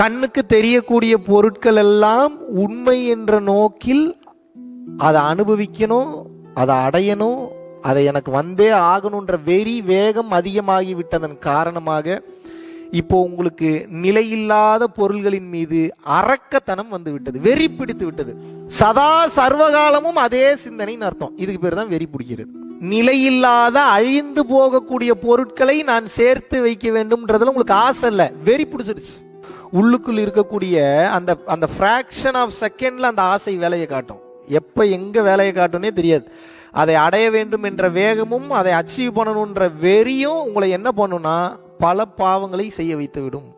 கண்ணுக்கு தெரியக்கூடிய பொருட்கள் எல்லாம் உண்மை என்ற நோக்கில் அதை அனுபவிக்கணும் அதை அடையணும் அதை எனக்கு வந்தே ஆகணுன்ற வெறி வேகம் அதிகமாகி விட்டதன் காரணமாக இப்போ உங்களுக்கு நிலையில்லாத பொருள்களின் மீது அரக்கத்தனம் வந்து விட்டது வெறி பிடித்து விட்டது. சதா சர்வகாலமும் அதே சிந்தனைன்னு அர்த்தம். இதுக்கு பேர் தான் வெறி பிடிக்கிறது. நிலையில்லாத அழிந்து போகக்கூடிய பொருட்களை நான் சேர்த்து வைக்க வேண்டும்ன்றதுல உங்களுக்கு ஆசை இல்லை. வெறி பிடிச்சிருச்சு. உள்ளுக்குள் இருக்கக்கூடிய அந்த அந்த ஃப்ராக்ஷன் ஆஃப் செகண்ட்ல அந்த ஆசை வேலையை காட்டும். எப்ப எங்க வேலையை காட்டும்னே தெரியாது. அதை அடைய வேண்டும் என்ற வேகமும் அதை அச்சீவ் பண்ணணுன்ற வெறியும் உங்களை என்ன பண்ணும்னா பல பாவங்களை செய்ய வைத்து விடும்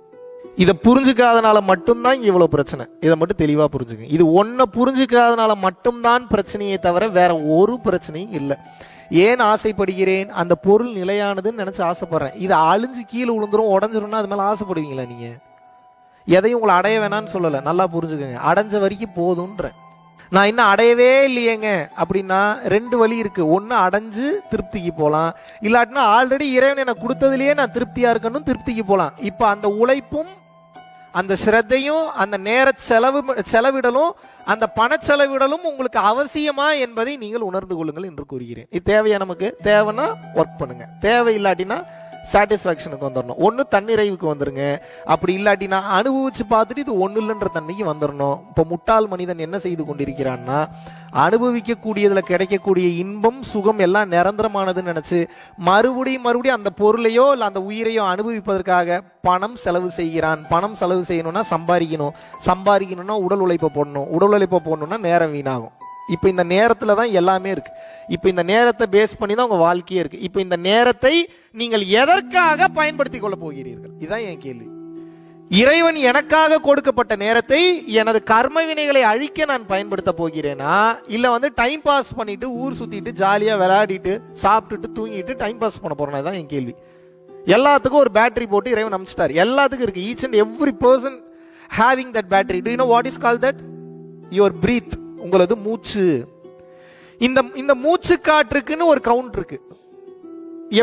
இதை புரிஞ்சுக்காதனால மட்டும்தான் இவ்வளோ இவ்வளவு பிரச்சனை. இதை மட்டும் தெளிவா புரிஞ்சுங்க இது ஒன்ன புரிஞ்சுக்காதனால மட்டும்தான் பிரச்சனையே தவிர வேற ஒரு பிரச்சனையும் இல்லை. ஏன் ஆசைப்படுகிறேன்? அந்த பொருள் நிலையானதுன்னு நினைச்சு ஆசைப்படுறேன். இதை அழிஞ்சு கீழே விழுந்துரும் உடஞ்சிரும்னா அது மேல ஆசைப்படுவீங்களா நீங்க? எதையும் உங்களை அடைய வேணாம்னு சொல்லலை. நல்லா புரிஞ்சுக்கோங்க. அடைஞ்ச வரைக்கும் போதுன்றேன் நான் இன்னும் அடையவே இல்லையேங்க. அப்படின்னா ரெண்டு வழி இருக்கு. ஒன்று அடைஞ்சு திருப்திக்கு போகலாம் இல்லாட்டினா ஆல்ரெடி இறைவன் எனக்கு கொடுத்ததுலேயே நான் திருப்தியா இருக்கணும் திருப்திக்கு போகலாம் இப்போ அந்த உழைப்பும் அந்த சிரத்தையும் அந்த நேர செலவு செலவிடலும் அந்த பண செலவிடலும் உங்களுக்கு அவசியமா என்பதை நீங்கள் உணர்ந்து கொள்ளுங்கள் என்று கூறுகிறேன். இது தேவையா நமக்கு? தேவைன்னா ஒர்க் பண்ணுங்க. தேவை இல்லாட்டினா சாட்டிஸ்ஃபேக்ஷனுக்கு வந்துடணும் ஒன்று தன்னிறைவுக்கு வந்துருங்க. அப்படி இல்லாட்டினா அனுபவிச்சு பார்த்துட்டு இது ஒன்றும் இல்லைன்ற தன்மைக்கு வந்துடணும் இப்போ முட்டாள் மனிதன் என்ன செய்து கொண்டிருக்கிறான்னா அனுபவிக்கக்கூடியதில் கிடைக்கக்கூடிய இன்பம் சுகம் எல்லாம் நிரந்தரமானதுன்னு நினச்சி மறுபடியும் மறுபடியும் அந்த பொருளையோ இல்லை அந்த உயிரையோ அனுபவிப்பதற்காக பணம் செலவு செய்கிறான். பணம் செலவு செய்யணும்னா சம்பாதிக்கணும். சம்பாதிக்கணும்னா உடல் உழைப்பை போடணும். உடல் உழைப்பை போடணும்னா நேரம் வீணாகும். இப்போ இந்த நேரத்தில் தான் எல்லாமே இருக்கு. இப்போ இந்த நேரத்தை பேஸ் பண்ணி தான் உங்கள் வாழ்க்கையே இருக்கு. இப்போ இந்த நேரத்தை நீங்கள் எதற்காக பயன்படுத்தி கொள்ள போகிறீர்கள்? இதுதான் என் கேள்வி. இறைவன் எனக்காக கொடுக்கப்பட்ட நேரத்தை எனது கர்ம வினைகளை அழிக்க நான் பயன்படுத்த போகிறேனா? இல்லை வந்து டைம் பாஸ் பண்ணிட்டு ஊர் சுத்திட்டு ஜாலியாக விளையாடிட்டு சாப்பிட்டுட்டு தூங்கிட்டு டைம் பாஸ் பண்ண போறேன்? தான் என் கேள்வி. எல்லாத்துக்கும் ஒரு பேட்டரி போட்டு இறைவன் அமைச்சிட்டார் எல்லாத்துக்கும் இருக்கு. Each and every person having that battery do you know what is call that your breath உங்களது மூச்சு. இந்த இந்த மூச்சு காற்றுக்குன்னு ஒரு கவுண்ட் இருக்கு.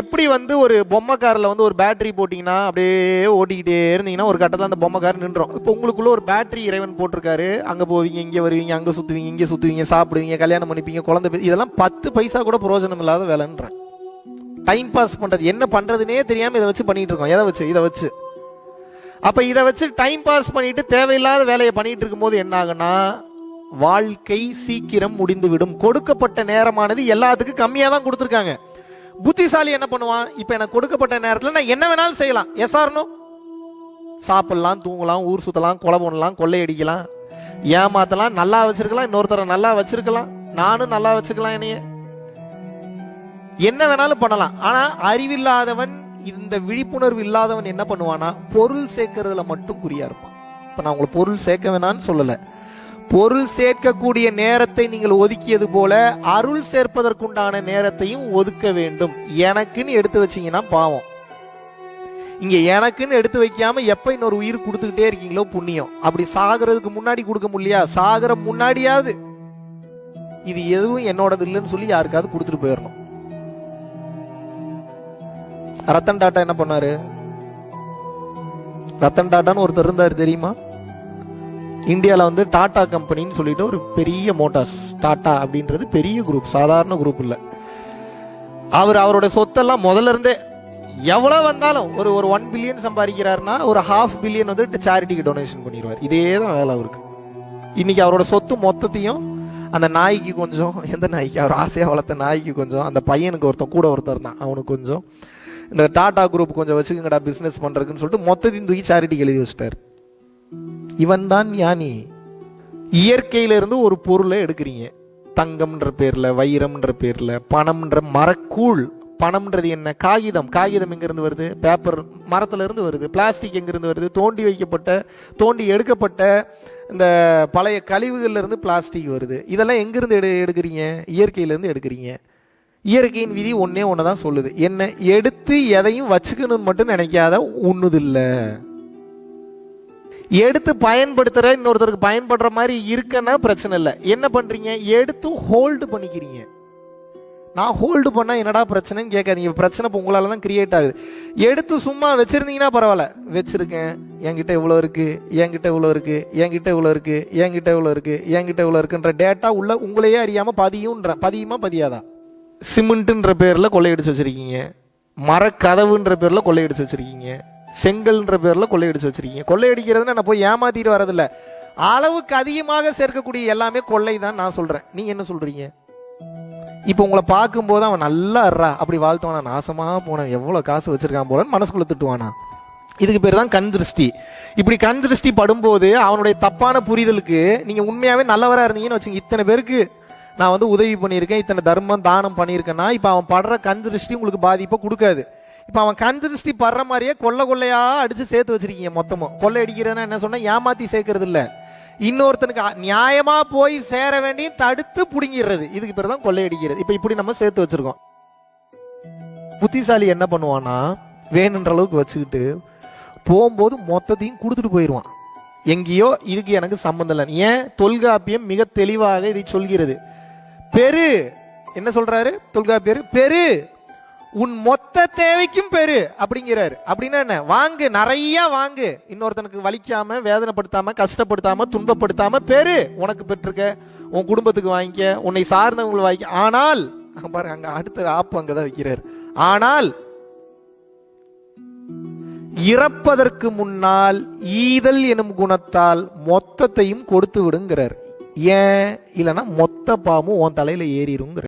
எப்படி வந்து ஒரு பொம்மை காரில் வந்து ஒரு பேட்டரி போட்டிங்கன்னா அப்படியே ஓட்டிக்கிட்டே இருந்தீங்கன்னா ஒரு கட்டத்தில் அந்த பொம்மை கார் நின்றோம். இப்போ உங்களுக்குள்ள ஒரு பேட்டரி இறைவன் போட்டிருக்காரு. அங்கே போவீங்க இங்கே வருவீங்க அங்கே சுற்றுவீங்க இங்கே சுற்றுவீங்க சாப்பிடுவீங்க கல்யாணம் பண்ணிப்பீங்க குழந்தை இதெல்லாம் பத்து பைசா கூட பிரயோஜனம் இல்லாத வேலைன்றேன் டைம் பாஸ் பண்ணுறது என்ன பண்ணுறதுனே தெரியாமல் இதை வச்சு பண்ணிகிட்டு இருக்கோம். எதை வச்சு? இதை வச்சு. அப்போ இதை வச்சு டைம் பாஸ் பண்ணிட்டு தேவையில்லாத வேலையை பண்ணிகிட்டு இருக்கும்போது என்ன ஆகுன்னா வாழ்க்கை சீக்கிரம் முடிந்துவிடும். கொடுக்கப்பட்ட நேரமானது எல்லாத்துக்கும் கம்மியா தான் கொடுத்துருக்காங்க. புத்திசாலி என்ன பண்ணுவான்? இப்ப எனக்கு கொடுக்கப்பட்ட நேரத்துல நான் என்ன வேணாலும் செய்யலாம். எஸ்ஆர்னோ சாப்பிடலாம் தூங்கலாம் ஊர் சுத்தலாம் கொலை பண்ணலாம் கொள்ளையடிக்கலாம் ஏமாத்தலாம் நல்லா வச்சிருக்கலாம் இன்னொருத்தரை நல்லா வச்சிருக்கலாம் நானும் நல்லா வச்சுக்கலாம் என்னைய. என்ன வேணாலும் பண்ணலாம். ஆனா அறிவில்லாதவன் இந்த விழிப்புணர்வு இல்லாதவன் என்ன பண்ணுவானா பொருள் சேர்க்கறதுல மட்டும் குறியா இருப்பான். இப்ப நான் உங்களுக்கு பொருள் சேர்க்க வேணாம்னு சொல்லலை. பொருள் சேர்க்கக்கூடிய நேரத்தை நீங்கள் ஒதுக்கியது போல அருள் சேர்ப்பதற்குண்டான நேரத்தையும் ஒதுக்க வேண்டும். எனக்குன்னு எடுத்து வச்சீங்கன்னா பாவம். இங்க எனக்குன்னு எடுத்து வைக்காம எப்ப இன்னொரு உயிர் கொடுத்துக்கிட்டே இருக்கீங்களோ புண்ணியம். அப்படி சாகிறதுக்கு முன்னாடி கொடுக்க முடியலையா? சாகிற முன்னாடியாவது. இது எதுவும் என்னோடது இல்லைன்னு சொல்லி யாருக்காவது கொடுத்துட்டு போயிடணும் ரத்தன் டாட்டா என்ன பண்ணாரு? ரத்தன் டாட்டான்னு ஒருத்தர் இருந்தாரு தெரியுமா? இந்தியாவில் வந்து டாடா கம்பெனின்னு சொல்லிட்டு ஒரு பெரிய மோட்டார்ஸ் டாடா அப்படின்றது பெரிய குரூப் சாதாரண குரூப் இல்லை. அவர் அவரோட சொத்தெல்லாம் முதல்ல இருந்தே எவ்வளோ வந்தாலும் ஒரு ஒரு ஒன் பில்லியன் சம்பாதிக்கிறாருன்னா ஒரு ஹாஃப் பில்லியன் வந்து சேரிட்டிக்கு டொனேஷன் பண்ணிடுவார். இதே தான் வேலை அவருக்கு. இன்னைக்கு அவரோட சொத்து மொத்தத்தையும் அந்த நாய்க்கு கொஞ்சம் எந்த நாய்க்கு? அவர் ஆசையாக வளர்த்த நாய்க்கு கொஞ்சம் அந்த பையனுக்கு ஒருத்தன் கூட ஒருத்தர் தான் அவனுக்கு கொஞ்சம். இந்த டாடா குரூப் கொஞ்சம் வச்சுக்கங்கடா பிஸ்னஸ் பண்ணுறதுக்குன்னு சொல்லிட்டு மொத்தத்தையும் தூக்கி சேரிட்டிக்கு எழுதி வச்சிட்டாரு. இவன் தான் ஞானி. இயற்கையிலிருந்து ஒரு பொருளை எடுக்கிறீங்க. தங்கம்ன்ற பேரில் வைரம்ன்ற பேரில் பணம்ன்ற மரக்கூழ். பணம்ன்றது என்ன? காகிதம். காகிதம் எங்கேருந்து வருது? பேப்பர் மரத்துலேருந்து வருது. பிளாஸ்டிக் எங்கேருந்து வருது? தோண்டி வைக்கப்பட்ட தோண்டி எடுக்கப்பட்ட இந்த பழைய கழிவுகள்லேருந்து பிளாஸ்டிக் வருது. இதெல்லாம் எங்கேருந்து எடு எடுக்கிறீங்க? இயற்கையிலேருந்து எடுக்கிறீங்க. இயற்கையின் விதி ஒன்றே ஒன்று தான் சொல்லுது. என்ன? எடுத்து எதையும் வச்சுக்கணும்னு மட்டும் நினைக்காத உண்ணுதில்லை எடுத்து பயன்படுத்துகிற இன்னொருத்தருக்கு பயன்படுற மாதிரி இருக்குன்னா பிரச்சனை இல்லை. என்ன பண்ணுறீங்க எடுத்து ஹோல்டு பண்ணிக்கிறீங்க. நான் ஹோல்டு பண்ணால் என்னடா பிரச்சனைன்னு கேட்காதீங்க. பிரச்சனை இப்போ உங்களால் தான் கிரியேட் ஆகுது. எடுத்து சும்மா வச்சுருந்தீங்கன்னா பரவாயில்ல. வச்சுருக்கேன். என்கிட்ட இவ்வளோ இருக்குது என்கிட்ட இவ்வளோ இருக்குது என்கிட்ட இவ்வளோ இருக்குது என்கிட்ட இவ்வளோ இருக்குது என்கிட்ட இவ்வளோ இருக்குன்ற டேட்டா உள்ள உங்களையே அறியாம பதியுன்ற பதியுமா பதியாதா? சிமெண்ட்டுன்ற பேரில் கொள்ளையடிச்சு வச்சுருக்கீங்க. மரக்கதவுன்ற பேரில் கொள்ளையடிச்சு வச்சுருக்கீங்க. செங்கல்ன்ற பேரில் கொள்ளையடிச்சு வச்சிருக்கீங்க. கொள்ளையடிக்கிறதுனா நான் போய் ஏமாத்திட்டு வரதில்ல அளவுக்கு அதிகமாக சேர்க்கக்கூடிய எல்லாமே கொள்ளை தான் நான் சொல்கிறேன் நீங்கள் என்ன சொல்கிறீங்க இப்போ உங்களை பார்க்கும்போது அவன் நல்லா இருறா. அப்படி வாழ்த்துவானா? நாசமாக போனேன் எவ்வளோ காசு வச்சுருக்கான் போலன்னு மனசுக்குள்ளே திட்டுவானா? இதுக்கு பேர் தான் கண் திருஷ்டி. இப்படி கண் திருஷ்டி படும்போது அவனுடைய தப்பான புரிதலுக்கு நீங்கள் உண்மையாகவே நல்லவராக இருந்தீங்கன்னு வச்சுங்க. இத்தனை பேருக்கு நான் வந்து உதவி பண்ணியிருக்கேன். இத்தனை தர்மம் தானம் பண்ணியிருக்கேன்னா இப்போ அவன் படுற கண் திருஷ்டி உங்களுக்கு பாதிப்பை கொடுக்காது. இப்போ அவன் கண் திருஷ்டி படுற மாதிரியே கொள்ளை கொள்ளையாக அடித்து சேர்த்து வச்சிருக்கீங்க மொத்தமும். கொள்ளை அடிக்கிறதுனா என்ன சொன்னால் ஏமாற்றி சேர்க்கறது இல்லை. இன்னொருத்தனுக்கு நியாயமாக போய் சேர வேண்டிய தடுத்து பிடுங்கிடுறது. இதுக்கு பேர் தான் கொள்ளையடிக்கிறது இப்போ இப்படி நம்ம சேர்த்து வச்சிருக்கோம். புத்திசாலி என்ன பண்ணுவான்னா வேணுன்ற அளவுக்கு வச்சுக்கிட்டு போகும்போது மொத்தத்தையும் கொடுத்துட்டு போயிடுவான். எங்கேயோ இதுக்கு எனக்கு சம்மந்தம் இல்லை. ஏன்? தொல்காப்பியம் மிக தெளிவாக இதை சொல்கிறது. பெரு என்ன சொல்றாரு? தொல்காப்பியர் பெரு. உன் மொத்த தேவைக்கும் பெரு அப்படிங்கிறாரு. அப்படின்னா என்ன? வாங்கு நிறைய வாங்கு. இன்னொருத்தனுக்கு வலிக்காம வேதனைப்படுத்தாம கஷ்டப்படுத்தாம துன்பப்படுத்தாம பெரு உனக்கு பெற்றிருக்க. உன் குடும்பத்துக்கு வாங்கிக்க உன்னை சார்ந்தவங்களை வாங்கிக்க. ஆனால் அங்க பாருங்க அங்க அடுத்த ஆப்பு அங்கதான் வைக்கிறார். ஆனால் இறப்பதற்கு முன்னால் ஈதல் எனும் குணத்தால் மொத்தத்தையும் கொடுத்து விடுங்கிறார். ஏன்? இல்லைன்னா மொத்த பாமும் உன் தலையில ஏறிடுங்கிற